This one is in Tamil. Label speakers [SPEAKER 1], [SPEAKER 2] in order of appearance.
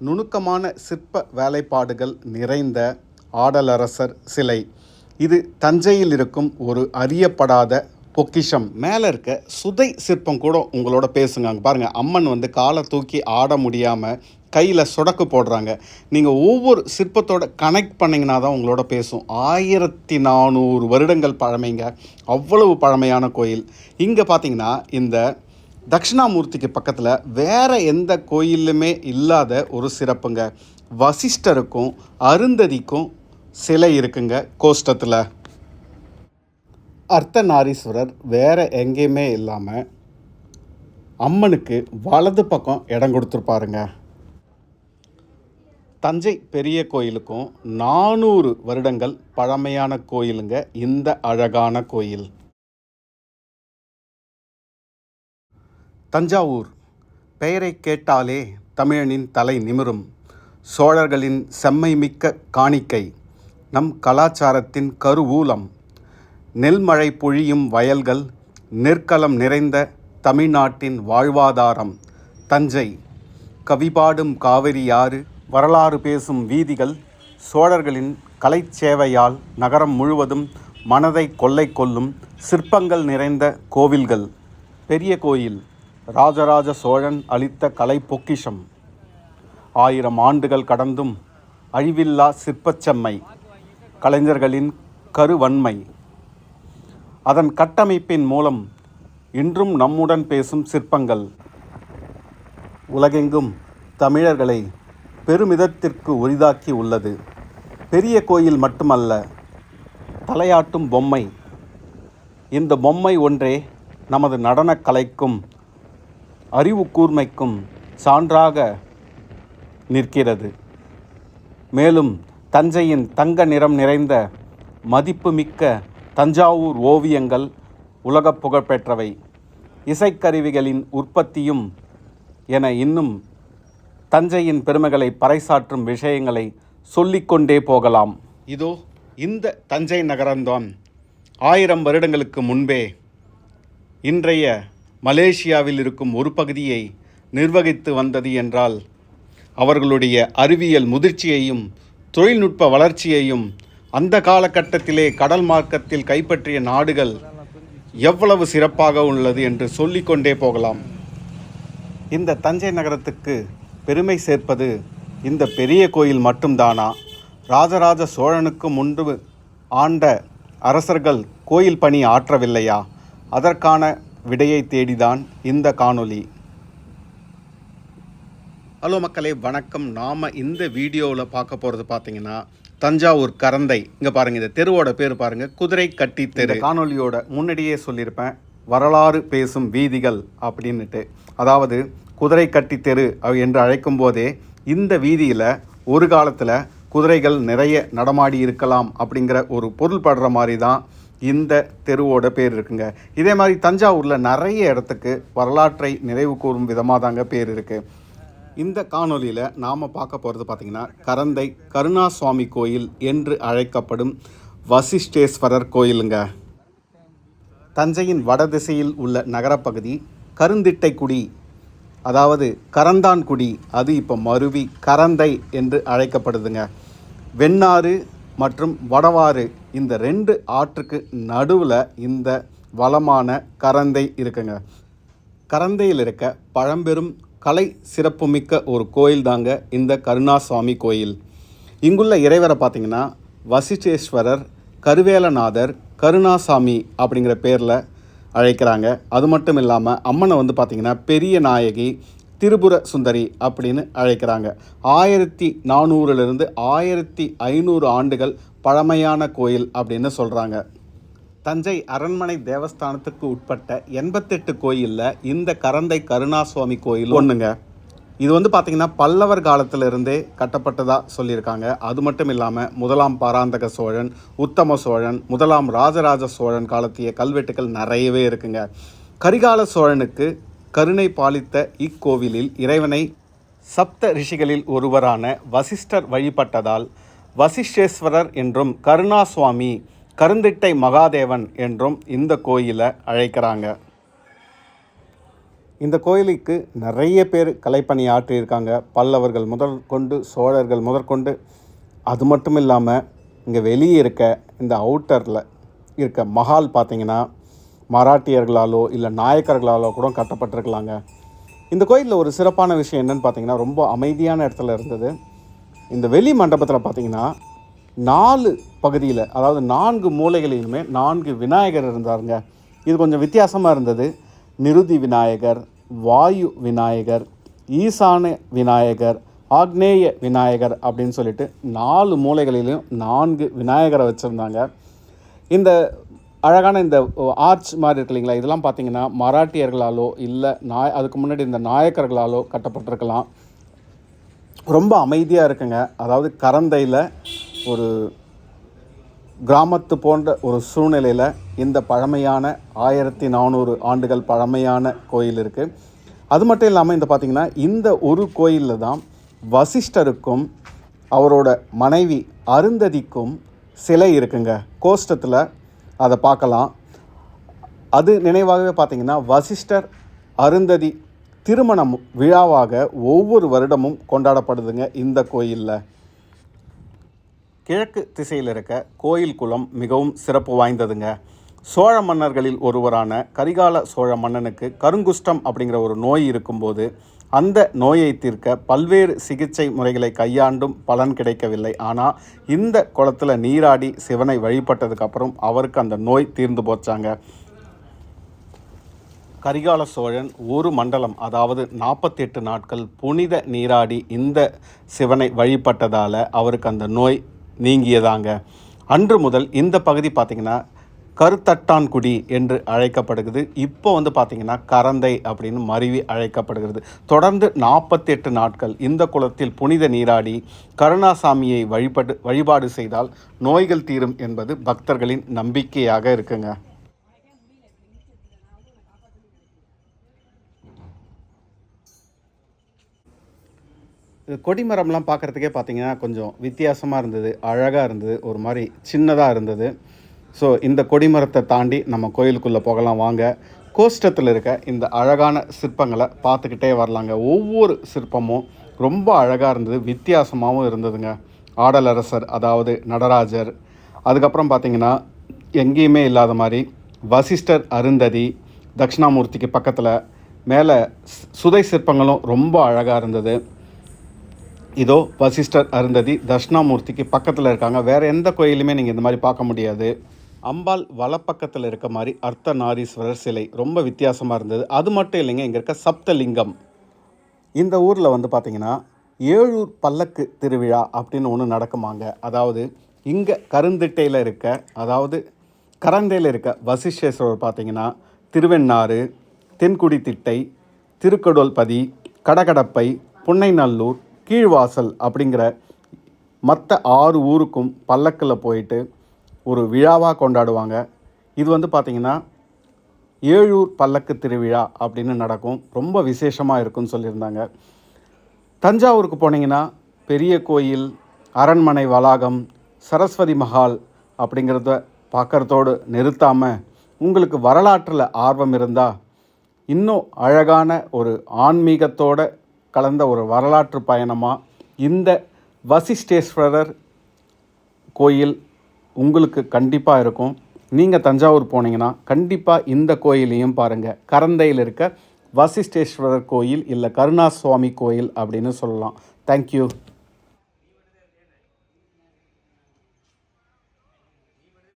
[SPEAKER 1] நுணுக்கமான சிற்ப வேலைப்பாடுகள் நிறைந்த ஆடலரசர் சிலை. இது தஞ்சையில் இருக்கும் ஒரு அறியப்படாத பொக்கிஷம். மேலே இருக்க சுதை சிற்பம் கூட உங்களோட பேசுங்க. அங்கே பாருங்கள் அம்மன் வந்து காலை தூக்கி ஆட முடியாமல் கையில் சொடக்கு போடுறாங்க. நீங்கள் ஒவ்வொரு சிற்பத்தோட கனெக்ட் பண்ணிங்கன்னா தான் உங்களோட பேசும். ஆயிரத்தி நானூறு வருடங்கள் பழமைங்க. அவ்வளவு பழமையான கோயில். இங்கே பார்த்தீங்கன்னா இந்த தட்சிணாமூர்த்திக்கு பக்கத்தில் வேறு எந்த கோயிலுமே இல்லாத ஒரு சிறப்புங்க. வசிஷ்டருக்கும் அருந்ததிக்கும் சிலை இருக்குங்க கோஷ்டத்தில். அர்த்தநாரீஸ்வரர் வேறு எங்கேயுமே இல்லாமல் அம்மனுக்கு வலது பக்கம் இடம் கொடுத்துருப்பாருங்க. தஞ்சை பெரிய கோயிலுக்கும் நானூறு வருடங்கள் பழமையான கோயிலுங்க இந்த அழகான கோயில். தஞ்சாவூர். பெயரை கேட்டாலே தமிழனின் தலை நிமிரும். சோழர்களின் செம்மை மிக்க காணிக்கை நம் கலாச்சாரத்தின் கருவூலம். நெல்மழை பொழியும் வயல்கள் நெற்களம் நிறைந்த தமிழ்நாட்டின் வாழ்வாதாரம். தஞ்சை. கவிபாடும் காவிரியாறு வரலாறு பேசும் வீதிகள் சோழர்களின் கலைச்சேவையால் நகரம் முழுவதும் மனதை கொள்ளை கொள்ளும் சிற்பங்கள் நிறைந்த கோவில்கள். பெரிய கோயில் ராஜராஜ சோழன் அளித்த கலை பொக்கிஷம். ஆயிரம் ஆண்டுகள் கடந்தும் அழிவில்லா சிற்பச்செம்மை கலைஞர்களின் கருவன்மை. அதன் கட்டமைப்பின் மூலம் இன்றும் நம்முடன் பேசும் சிற்பங்கள். உலகெங்கும் தமிழர்களை பெருமிதத்திற்கு உரிதாக்கி உள்ளது. பெரிய கோயில் மட்டுமல்ல தலையாட்டும் பொம்மை. இந்த பொம்மை ஒன்றே நமது நடனக்கலைக்கும் கலைக்கும் அறிவு கூர்மைக்கும் சான்றாக நிற்கிறது. மேலும் தஞ்சையின் தங்க நிறம் நிறைந்த மதிப்புமிக்க தஞ்சாவூர் ஓவியங்கள் உலகப் புகழ்பெற்றவை இசைக்கருவிகளின் உற்பத்தியும் என இன்னும் தஞ்சையின் பெருமைகளை பறைசாற்றும் விஷயங்களை சொல்லிக்கொண்டே போகலாம். இதோ இந்த தஞ்சை நகரம்தான். ஆயிரம் வருடங்களுக்கு முன்பே இன்றைய மலேசியாவில் இருக்கும் ஒரு பகுதியை நிர்வகித்து வந்தது என்றால் அவர்களுடைய அறிவியல் முதிர்ச்சியையும் தொழில்நுட்ப வளர்ச்சியையும் அந்த காலகட்டத்திலே கடல் மார்க்கத்தில் கைப்பற்றிய நாடுகள் எவ்வளவு சிறப்பாக உள்ளது என்று சொல்லிக்கொண்டே போகலாம். இந்த தஞ்சை நகரத்துக்கு பெருமை சேர்ப்பது இந்த பெரிய கோயில் மட்டும்தானா? ராஜராஜ சோழனுக்கு முன்பு ஆண்ட அரசர்கள் கோயில் பணி ஆற்றவில்லையா? அதற்கான விடையை தேடிதான் இந்த காணொளி. ஹலோ மக்களே வணக்கம். நாம் இந்த வீடியோவில் பார்க்க போகிறது பார்த்தீங்கன்னா தஞ்சாவூர் கரந்தை. இங்கே பாருங்கள் இந்த தெருவோட பேர் பாருங்கள் குதிரை கட்டி தெரு. காணொளியோட முன்னாடியே சொல்லியிருப்பேன் வரலாறு பேசும் வீதிகள் அப்படின்னுட்டு. அதாவது குதிரை கட்டி தெரு என்று அழைக்கும் போதே இந்த வீதியில் ஒரு காலத்தில் குதிரைகள் நிறைய நடமாடி இருக்கலாம் அப்படிங்கிற ஒரு பொருள் படுற மாதிரி தான் இந்த தெருவோட பேர் இருக்குங்க. இதே மாதிரி தஞ்சாவூரில் நிறைய இடத்துக்கு வரலாற்றை நினைவு கூறும் விதமாக தாங்க பேர் இருக்குது இந்த காணொலியில் நாம் பார்க்க போகிறது பார்த்திங்கன்னா கரந்தை கருணாசுவாமி கோயில் என்று அழைக்கப்படும் வசிஷ்டேஸ்வரர் கோயிலுங்க. தஞ்சையின் வடதிசையில் உள்ள நகரப்பகுதி கருந்திட்டைக்குடி அதாவது கரந்தான்குடி அது இப்போ மருவி கரந்தை என்று அழைக்கப்படுதுங்க. வெண்ணாறு மற்றும் வடவாறு இந்த ரெண்டு ஆற்றுக்கு நடுவில் இந்த வளமான கரந்தை இருக்குங்க. கரந்தையில் இருக்க பழம்பெரும் கலை சிறப்புமிக்க ஒரு கோயில் தாங்க இந்த கருணாசாமி கோயில். இங்குள்ள இறைவரை பார்த்தீங்கன்னா வசிஷ்டேஸ்வரர் கருவேலநாதர் கருணாசாமி அப்படிங்கிற பேரில் அழைக்கிறாங்க. அது மட்டும் இல்லாமல் அம்மனை வந்து பார்த்திங்கன்னா பெரிய நாயகி திரிபுர சுந்தரி அப்படின்னு அழைக்கிறாங்க. ஆயிரத்தி நானூறுலேருந்து ஆயிரத்தி ஐநூறு ஆண்டுகள் பழமையான கோயில் அப்படின்னு சொல்கிறாங்க தஞ்சை அரண்மனை தேவஸ்தானத்துக்கு உட்பட்ட எண்பத்தெட்டு கோயிலில் இந்த கரந்தை கருணாசுவாமி கோயில் ஒன்றுங்க இது வந்து பார்த்திங்கன்னா பல்லவர் காலத்திலிருந்தே கட்டப்பட்டதாக சொல்லியிருக்காங்க. அது மட்டும் இல்லாமல் முதலாம் பராந்தக சோழன் உத்தம சோழன் முதலாம் ராஜராஜ சோழன் காலத்திய கல்வெட்டுகள் நிறையவே இருக்குங்க. கரிகால சோழனுக்கு கருணை பாலித்த இக்கோவிலில் இறைவனை சப்த ரிஷிகளில் ஒருவரான வசிஷ்டர் வழிபட்டதால் வசிஷ்டேஸ்வரர் என்றும் கருணாசுவாமி கருந்திட்டை மகாதேவன் என்றும் இந்த கோயிலை அழைக்கிறாங்க. இந்த கோயிலுக்கு நிறைய பேர் கலைப்பணி ஆற்றியிருக்காங்க. பல்லவர்கள் முதற்கொண்டு சோழர்கள் முதற்கொண்டு. அது மட்டும் இல்லாமல் இங்கே வெளியே இருக்க இந்த அவுட்டரில் இருக்க மஹால் பார்த்திங்கன்னா மராட்டியர்களாலோ இல்லை நாயக்கர்களாலோ கூட கட்டப்பட்டிருக்கலாங்க. இந்த கோயிலில் ஒரு சிறப்பான விஷயம் என்னன்னு பார்த்தீங்கன்னா ரொம்ப அமைதியான இடத்துல இருந்தது. இந்த வெளி மண்டபத்தில் பார்த்தீங்கன்னா நாலு பகுதியில் அதாவது நான்கு மூலைகளிலுமே நான்கு விநாயகர் இருந்தாருங்க. இது கொஞ்சம் வித்தியாசமாக இருந்தது. நிருதி விநாயகர் வாயு விநாயகர் ஈசான விநாயகர் ஆக்னேய விநாயகர் அப்படின்னு சொல்லிட்டு நாலு மூலைகளிலும் நான்கு விநாயகரை வச்சுருந்தாங்க. இந்த அழகான இந்த ஆர்ச் மாதிரி இருக்கு இல்லைங்களா? இதெல்லாம் பார்த்தீங்கன்னா மராட்டியர்களாலோ இல்லை நாய் அதுக்கு முன்னாடி இந்த நாயக்கர்களாலோ கட்டப்பட்டிருக்கலாம். ரொம்ப அமைதியாக இருக்குங்க. அதாவது கரந்தையில் ஒரு கிராமத்து போன்ற ஒரு சூழ்நிலையில் இந்த பழமையான ஆயிரத்தி நானூறு ஆண்டுகள் பழமையான கோயில் இருக்குது அது மட்டும் இல்லாமல் இந்த பார்த்திங்கன்னா இந்த ஒரு கோயிலில் தான் வசிஷ்டருக்கும் அவரோட மனைவி அருந்ததிக்கும் சிலை இருக்குங்க. கோஷ்டத்தில் அதை பார்க்கலாம். அது நினைவாகவே பார்த்திங்கன்னா வசிஷ்டர் அருந்ததி திருமணம் விழாவாக ஒவ்வொரு வருடமும் கொண்டாடப்படுதுங்க இந்த கோயிலில். கிழக்கு திசையில் இருக்க கோயில் குளம் மிகவும் சிறப்பு வாய்ந்ததுங்க. சோழ மன்னர்களில் ஒருவரான கரிகால சோழ மன்னனுக்கு கருங்குஷ்டம் அப்படிங்கிற ஒரு நோய் இருக்கும்போது அந்த நோயை தீர்க்க பல்வேறு சிகிச்சை முறைகளை கையாண்டும் பலன் கிடைக்கவில்லை. ஆனால் இந்த குளத்தில் நீராடி சிவனை வழிபட்டதுக்கப்புறம் அவருக்கு அந்த நோய் தீர்ந்து போச்சாங்க. கரிகால சோழன் ஒரு மண்டலம் அதாவது நாற்பத்தெட்டு நாட்கள் புனித நீராடி இந்த சிவனை வழிபட்டதால் அவருக்கு அந்த நோய் நீங்கியதாங்க. அன்று முதல் இந்த பகுதி பார்த்திங்கன்னா கருத்தட்டான்குடி என்று அழைக்கப்படுகிறது. இப்போ வந்து பார்த்திங்கன்னா கரந்தை அப்படின்னு மருவி அழைக்கப்படுகிறது. தொடர்ந்து நாற்பத்தெட்டு நாட்கள் இந்த குளத்தில் புனித நீராடி கருணாசாமியை வழிபடு வழிபாடு செய்தால் நோய்கள் தீரும் என்பது பக்தர்களின் நம்பிக்கையாக இருக்குங்க. கொடிமரம்லாம் பார்க்குறதுக்கே பார்த்தீங்கன்னா கொஞ்சம் வித்தியாசமாக இருந்தது அழகாக இருந்தது ஒரு மாதிரி சின்னதாக இருந்தது. ஸோ இந்த கொடிமரத்தை தாண்டி நம்ம கோயிலுக்குள்ளே போகலாம் வாங்க. கோஷ்டத்தில் இருக்க இந்த அழகான சிற்பங்களை பார்த்துக்கிட்டே வரலாங்க. ஒவ்வொரு சிற்பமும் ரொம்ப அழகாக இருந்தது வித்தியாசமாகவும் இருந்ததுங்க. ஆடலரசர் அதாவது நடராஜர். அதுக்கப்புறம் பார்த்தீங்கன்னா எங்கேயுமே இல்லாத மாதிரி வசிஷ்டர் அருந்ததி தட்சிணாமூர்த்திக்கு பக்கத்தில் மேலே சுதை சிற்பங்களும் ரொம்ப அழகாக இருந்தது. இதோ வசிஷ்டர் அருந்ததி தட்சிணாமூர்த்திக்கு பக்கத்தில் இருக்காங்க. வேறு எந்த கோயிலுமே நீங்கள் இந்த மாதிரி பார்க்க முடியாது. அம்பாள் வலப்பக்கத்தில் இருக்க மாதிரி அர்த்தநாரீஸ்வரர் சிலை ரொம்ப வித்தியாசமாக இருந்தது. அது மட்டும் இல்லைங்க இங்கே இருக்க சப்தலிங்கம். இந்த ஊரில் வந்து பார்த்திங்கன்னா ஏழூர் பல்லக்கு திருவிழா அப்படின்னு ஒன்று நடக்குமாங்க. அதாவது இங்கே கருந்திட்டையில் இருக்க அதாவது கரந்தையில் இருக்க வசிஷ்டேஸ்வரர் பார்த்திங்கன்னா திருவெண்ணாறு தென்குடி திட்டை திருக்கடோல்பதி கடகடப்பை புன்னைநல்லூர் கீழ்வாசல் அப்படிங்கிற மற்ற ஆறு ஊருக்கும் பல்லக்கில் போயிட்டு ஒரு விழாவாக கொண்டாடுவாங்க. இது வந்து பார்த்திங்கன்னா ஏழூர் பல்லக்கு திருவிழா அப்படின்னு நடக்கும். ரொம்ப விசேஷமாக இருக்கும்னு சொல்லியிருந்தாங்க. தஞ்சாவூருக்கு போனீங்கன்னா பெரிய கோயில் அரண்மனை வளாகம் சரஸ்வதி மஹால் அப்படிங்கிறத பார்க்குறதோடு நிறுத்தாமல் உங்களுக்கு வரலாற்றில் ஆர்வம் இருந்தால் இன்னும் அழகான ஒரு ஆன்மீகத்தோடு கலந்த ஒரு வரலாற்று பயணமாக இந்த வசிஷ்டேஸ்வரர் கோயில் உங்களுக்கு கண்டிப்பாக இருக்கும். நீங்கள் தஞ்சாவூர் போனீங்கன்னா கண்டிப்பாக இந்த கோயிலையும் பாருங்கள் கரந்தையில் இருக்க வசிஷ்டேஸ்வரர் கோயில் இல்லை கருணாசுவாமி கோயில் அப்படின்னு சொல்லலாம். தேங்க்யூ